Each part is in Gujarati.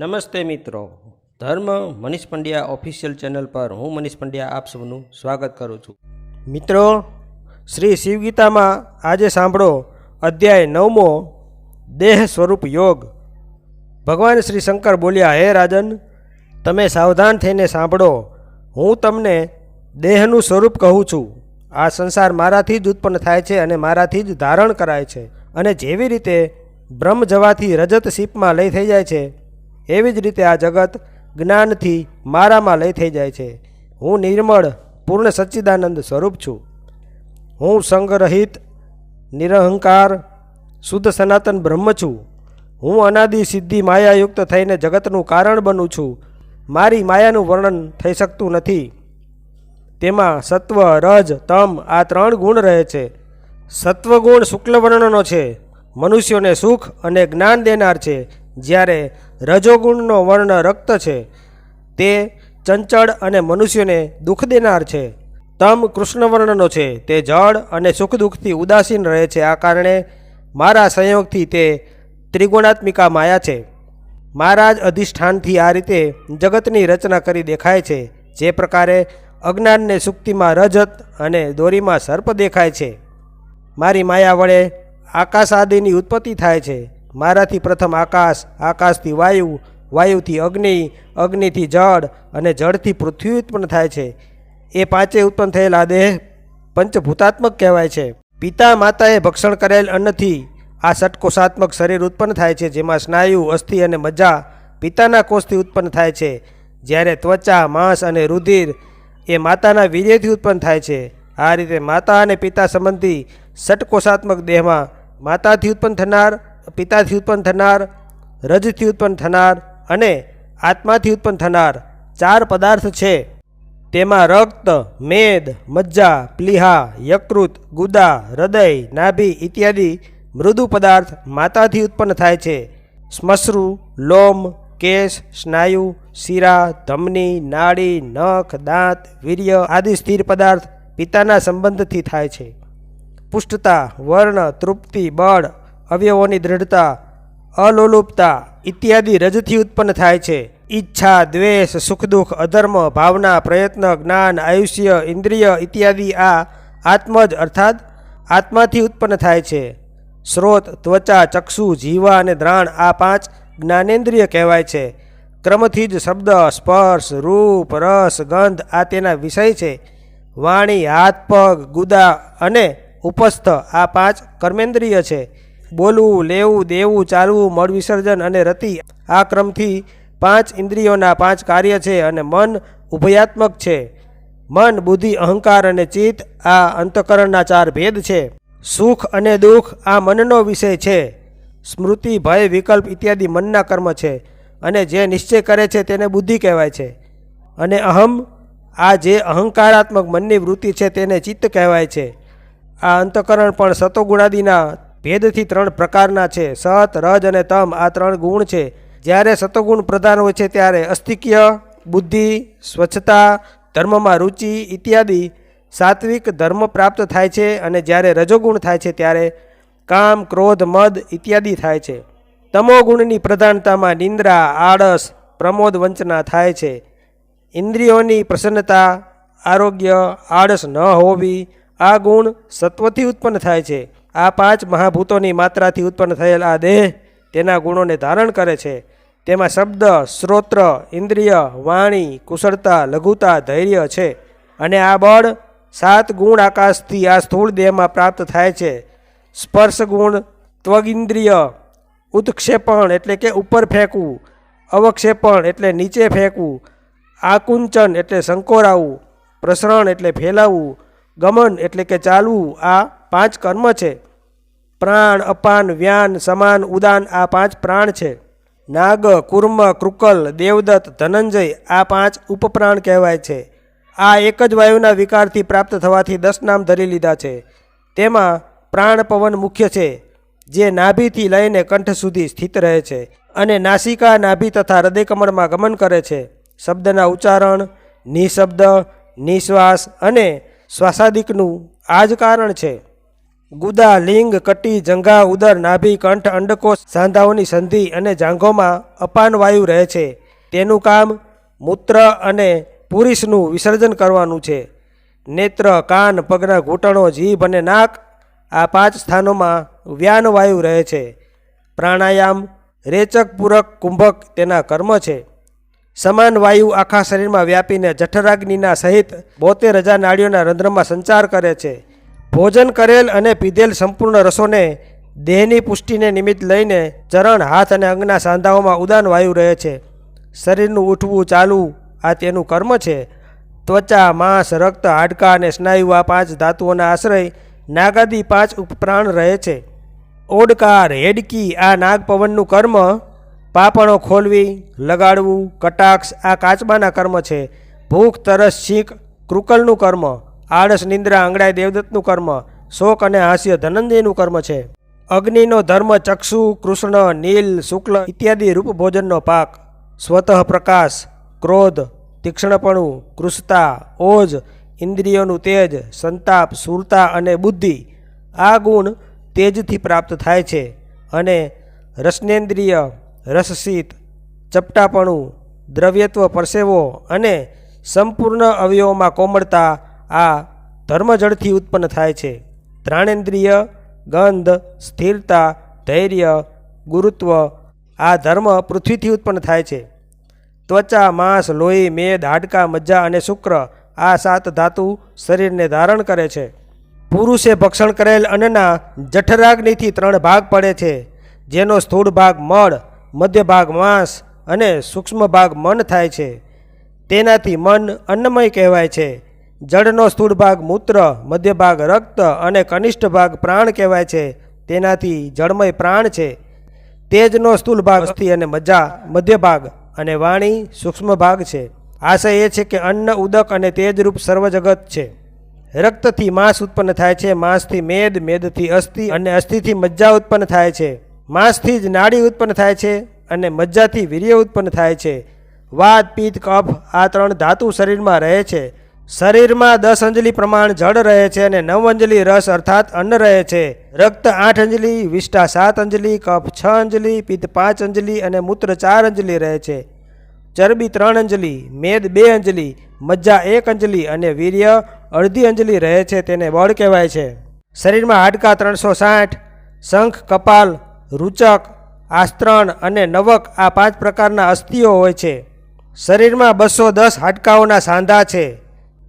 નમસ્તે મિત્રો. ધર્મ મનીષ પંડ્યા ઓફિશિયલ ચેનલ પર હું મનીષ પંડ્યા આપ સૌનું સ્વાગત કરું છું. મિત્રો, શ્રી શિવગીતામાં આજે સાંભળો અધ્યાય નવમો, દેહ સ્વરૂપ યોગ. ભગવાન શ્રી શંકર બોલ્યા, હે રાજન, તમે સાવધાન થઈને સાંભળો. હું તમને દેહનું સ્વરૂપ કહું છું. આ સંસાર મારાથી જ ઉત્પન્ન થાય છે અને મારાથી જ ધારણ કરાય છે અને જેવી રીતે બ્રહ્મ જવાથી રજત સીપમાં લઈ થઈ જાય છે એવી જ રીતે આ જગત જ્ઞાનથી મારામાં લય થઈ જાય છે. હું નિર્મળ, પૂર્ણ સચ્ચિદાનંદ સ્વરૂપ છું. હું સંગરહિત, નિરહંકાર, શુદ્ધ સનાતન બ્રહ્મ છું. હું અનાદિ સિદ્ધિ માયાયુક્ત થઈને જગતનું કારણ બનું છું. મારી માયાનું વર્ણન થઈ શકતું નથી. તેમાં સત્વ, રજ, તમ આ ત્રણ ગુણ રહે છે. સત્વગુણ શુક્લ વર્ણનો છે. મનુષ્યોને સુખ અને જ્ઞાન દેનાર છે. જ્યારે રજોગુણનો વર્ણ રક્ત છે. તે ચંચળ અને મનુષ્યને દુઃખ દેનાર છે. તમ કૃષ્ણવર્ણનો છે. તે જળ અને સુખ દુઃખથી ઉદાસીન રહે છે. આ કારણે મારા સંયોગથી તે ત્રિગુણાત્મિકા માયા છે. મારા જ અધિષ્ઠાનથી આ રીતે જગતની રચના કરી દેખાય છે. જે પ્રકારે અજ્ઞાનને સુક્તિમાં રજત અને દોરીમાં સર્પ દેખાય છે. મારી માયા વડે આકાશ આદિની ઉત્પત્તિ થાય છે. મારાથી પ્રથમ આકાશ, આકાશથી વાયુ, વાયુથી અગ્નિ, અગ્નિથી જળ અને જળથી પૃથ્વી ઉત્પન્ન થાય છે. એ પાંચે ઉત્પન્ન થયેલા દેહ પંચભૂતાત્મક કહેવાય છે. પિતા માતાએ ભક્ષણ કરેલ અન્નથી આ ષટકોષાત્મક શરીર ઉત્પન્ન થાય છે, જેમાં સ્નાયુ, અસ્થિ અને મજ્જા પિતાના કોષથી ઉત્પન્ન થાય છે. જ્યારે ત્વચા, માંસ અને રુધિર એ માતાના વીર્યથી ઉત્પન્ન થાય છે. આ રીતે માતા અને પિતા સંબંધી ષટકોષાત્મક દેહમાં માતાથી ઉત્પન્ન થનાર પિતાથી ઉત્પન્ન થનાર, રજથી ઉત્પન્ન થનાર અને આત્માથી ઉત્પન્ન થનાર ચાર પદાર્થ છે. તેમાં રક્ત, મેદ, મજ્જા, પ્લીહા, યકૃત, ગુદા, હૃદય, નાભી ઇત્યાદિ મૃદુ પદાર્થ માતાથી ઉત્પન્ન થાય છે. શ્મશ્રુ લોમ, કેશ, સ્નાયુ, શીરા, ધમની નાડી નખ, દાંત, વીર્ય આદિ સ્થિર પદાર્થ પિતાના સંબંધથી થાય છે. પુષ્ટતા, વર્ણ, તૃપ્તિ, બળ અવયવોની દ્રઢતા, અલોલુપતા ઇત્યાદિ રજથી ઉત્પન્ન થાય છે. ઈચ્છા, દ્વેષ, સુખ, દુઃખ, અધર્મ, ભાવના, પ્રયત્ન, જ્ઞાન, આયુષ્ય, ઇન્દ્રિય ઇત્યાદિ આ આત્મજ અર્થાત આત્માથી ઉત્પન્ન થાય છે. સ્રોત, ત્વચા, ચક્ષુ, જીવા અને દ્રાણ આ પાંચ જ્ઞાનેન્દ્રિય કહેવાય છે. ક્રમથી જ શબ્દ, સ્પર્શ, રૂપ, રસ, ગંધ આ તેના વિષય છે. વાણી, હાથ, પગ, ગુદા અને ઉપસ્થ આ પાંચ કર્મેન્દ્રિય છે. બોલવું, લેવું, દેવું, ચાલવું, મળ વિસર્જન અને રતિ આ ક્રમથી પાંચ ઇન્દ્રિયોના પાંચ કાર્ય છે અને મન ઉભયાત્મક છે. મન, બુદ્ધિ, અહંકાર અને ચિત્ત આ અંતકરણના ચાર ભેદ છે. સુખ અને દુઃખ આ મનનો વિષય છે. સ્મૃતિ, ભય, વિકલ્પ ઇત્યાદિ મનના કર્મ છે અને જે નિશ્ચય કરે છે તેને બુદ્ધિ કહેવાય છે. અને અહમ, આ જે અહંકારાત્મક મનની વૃત્તિ છે તેને ચિત્ત કહેવાય છે. આ અંતકરણ પણ સતોગુણાદિના ભેદથી ત્રણ પ્રકારના છે. સત, રજ અને તમ આ ત્રણ ગુણ છે. જ્યારે સતોગુણ પ્રધાન હોય છે ત્યારે અસ્તિક્ય, બુદ્ધિ, સ્વચ્છતા, ધર્મમાં રુચિ ઇત્યાદિ સાત્વિક ધર્મ પ્રાપ્ત થાય છે અને જ્યારે રજોગુણ થાય છે ત્યારે કામ, ક્રોધ, મદ ઇત્યાદિ થાય છે. તમોગુણની પ્રધાનતામાં નિંદ્રા, આળસ, પ્રમોદ વંચના થાય છે. ઇન્દ્રિયોની પ્રસન્નતા, આરોગ્ય, આળસ ન હોવી આ ગુણ સત્વથી ઉત્પન્ન થાય છે. આ પાંચ મહાભૂતોની માત્રાથી ઉત્પન્ન થયેલ આ દેહ તેના ગુણોને ધારણ કરે છે. તેમાં શબ્દ શ્રોત્ર ઇન્દ્રિય, વાણી, કુશળતા, લઘુતા, ધૈર્ય છે અને આ બળ સાત ગુણ આકાશથી આ સ્થૂળ દેહમાં પ્રાપ્ત થાય છે. સ્પર્શ ગુણ, ત્વગિન્દ્રિય, ઉત્ક્ષેપણ એટલે કે ઉપર ફેંકવું, અવક્ષેપણ એટલે નીચે ફેંકવું, આકુંચન એટલે સંકોરાવું, પ્રસરણ એટલે ફેલાવવું ગમન એટલે કે ચાલવું, આ પાંચ કર્મ છે. પ્રાણ, અપાન, વ્યાન, સમાન, ઉદાન આ પાંચ પ્રાણ છે. નાગ, કુર્મ, કૃકલ, દેવદત્ત, ધનંજય આ પાંચ ઉપપ્રાણ કહેવાય છે. આ એક જ વાયુના વિકારથી પ્રાપ્ત થવાથી દસ નામ ધરી લીધા છે. તેમાં પ્રાણ પવન મુખ્ય છે, જે નાભીથી લઈને કંઠ સુધી સ્થિત રહે છે અને નાસિકા, નાભી તથા હૃદયકમળમાં ગમન કરે છે. શબ્દના ઉચ્ચારણ, નિશબ્દ, નિશ્વાસ અને શ્વાસાદિકનું આ જ કારણ છે. ગુદા, લિંગ, કટી જંઘા ઉદર નાભી કંઠ અંડકોશ સાંધાઓની સંધિ અને જાંઘોમાં અપાન વાયુ રહે છે. તેનું કામ મૂત્ર અને પુરુષનું વિસર્જન કરવાનું છે. નેત્ર, કાન, પગના ઘૂંટણો, જીભ અને નાક આ પાંચ સ્થાનોમાં વ્યાન વાયુ રહે છે. પ્રાણાયામ, રેચક, પૂરક, કુંભક તેના કર્મ છે. સમાન વાયુ આખા શરીરમાં વ્યાપીને જઠરાગ્નિના સહિત બોતેર હજાર નાળીઓના રંધ્રમાં સંચાર કરે છે. ભોજન કરેલ અને પીધેલ સંપૂર્ણ રસોને, દેહની પુષ્ટિને નિમિત્ત લઈને ચરણ, હાથ અને અંગના સાંધાઓમાં ઉદાન વાયુ રહે છે. શરીરનું ઉઠવું, ચાલવું, આ તેનું કર્મ છે. ત્વચા, માંસ, રક્ત, હાડકાં અને સ્નાયુ આ પાંચ ધાતુઓના આશ્રય નાગાદી પાંચ ઉપપ્રાણ રહે છે. ઓડકાર, હેડકી, આ નાગપવનનું કર્મ પાપણો ખોલવી, લગાડવું, કટાક્ષ આ કાચબાના કર્મ છે. ભૂખ, તરસ છીંક કૃકલનું કર્મ આળસ, નિંદ્રા આંગળાય દેવદત્તનું કર્મ, શોક અને હાસ્ય ધનંજયનું કર્મ છે. અગ્નિનો ધર્મ, ચક્ષુ, કૃષ્ણ, નીલ, શુક્લ ઇત્યાદિ રૂપ ભોજનનો પાક, સ્વતઃ પ્રકાશ, ક્રોધ, તીક્ષ્ણપણું કૃષતા ઓજ, ઇન્દ્રિયોનું તેજ, સંતાપ, સુરતા અને બુદ્ધિ, આ ગુણ તેજથી પ્રાપ્ત થાય છે. અને રસનેન્દ્રિય, રસશીત, ચપટાપણું, દ્રવ્યત્વ પરસેવો અને સંપૂર્ણ અવયવોમાં કોમળતા આ ધર્મજળથી ઉત્પન્ન થાય છે. ત્રાણેન્દ્રિય, ગંધ, સ્થિરતા, ધૈર્ય, ગુરુત્વ આ ધર્મ પૃથ્વીથી ઉત્પન્ન થાય છે. ત્વચા, માંસ, લોહી, મેદ, હાડકા, મજ્જા અને શુક્ર આ સાત ધાતુ શરીરને ધારણ કરે છે. પુરુષે ભક્ષણ કરેલ અન્નના જઠરાગ્નિથી ત્રણ ભાગ પડે છે. જેનો સ્થૂળ ભાગ મળ, મધ્ય ભાગ માંસ અને સૂક્ષ્મ ભાગ મન થાય છે. તેનાથી મન અન્નમય કહેવાય છે. જળનો સ્થૂળ ભાગ મૂત્ર મધ્ય ભાગ રક્ત અને કનિષ્ઠ ભાગ પ્રાણ કહેવાય છે. તેનાથી જળમય પ્રાણ છે. તેજનો સ્થૂળ ભાગ અસ્થિ અને મજા મધ્ય ભાગ અને વાણી સૂક્ષ્મ ભાગ છે. આશય એ છે કે અન્ન, ઉદક અને તેજરૂપ સર્વ જગત છે. રક્તથી માંસ ઉત્પન્ન થાય છે. માંસથી મેદ, મેદથી અસ્થિ અને અસ્થિથી મજ્જા ઉત્પન્ન થાય છે. માંસથી જ નાડી ઉત્પન્ન થાય છે અને મજ્જાથી વીર્ય ઉત્પન્ન થાય છે. વાત, પિત્ત, કફ આ ત્રણ ધાતુ શરીરમાં રહે છે. શરીરમાં દસ અંજલિ પ્રમાણ જળ રહે છે અને નવ અંજલિ રસ અર્થાત અન્ન રહે છે. રક્ત આઠ અંજલિ વિષ્ટા સાત અંજલિ, કફ છ અંજલિ, પિત્ત પાંચ અંજલિ અને મૂત્ર ચાર અંજલિ રહે છે. ચરબી ત્રણ અંજલિ, મેદ બે અંજલિ, મજ્જા એક અંજલિ અને વીર્ય અડધી અંજલિ રહે છે તેને બળ કહેવાય છે. શરીરમાં હાડકાં ત્રણસો સાઠ, શંખ, કપાલ, રૂચક, આસ્ત્રણ અને નવક આ પાંચ પ્રકારના અસ્થિઓ હોય છે. શરીરમાં બસો દસ હાડકાઓના સાંધા છે.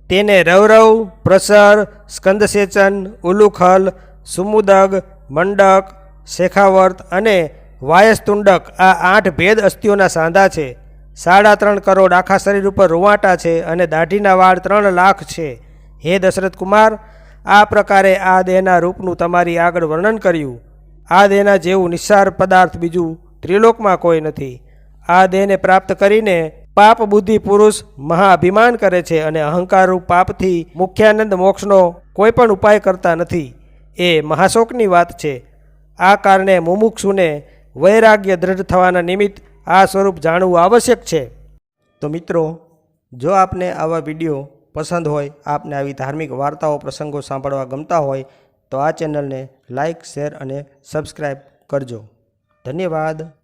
તેને રવરવ, પ્રસર, સ્કંદસેચન, ઉલુખલ, સુમુદગ, મંડક, શેખાવર્ત અને વાયસતુંડક આ આઠ ભેદ અસ્થિઓના સાંધા છે. સાડા ત્રણ કરોડ આખા શરીર ઉપર રૂવાટા છે અને દાઢીના વાળ ત્રણ લાખ છે. હે દશરથ કુમાર, આ પ્રકારે આ દેહના રૂપનું તમારી આગળ વર્ણન કર્યું. આ દેહના જેવું નિસ્સાર પદાર્થ બીજું ત્રિલોકમાં કોઈ નથી. આ દેહને પ્રાપ્ત કરીને પાપ બુદ્ધિ પુરુષ મહાભિમાન કરે છે અને અહંકારરૂપ પાપથી મુખ્યાનંદ મોક્ષનો કોઈ પણ ઉપાય કરતા નથી. એ મહાશોકની વાત છે. આ કારણે મુમુક્ષુને વૈરાગ્ય દ્રઢ થવાના નિમિત્ત આ સ્વરૂપ જાણવું આવશ્યક છે. તો મિત્રો, જો આપને આવા વીડિયો પસંદ હોય, આપને આવી ધાર્મિક વાર્તાઓ, પ્રસંગો સાંભળવા ગમતા હોય, તો આ ચેનલને લાઇક શેર અને સબસ્ક્રાઈબ કરજો. ધન્યવાદ.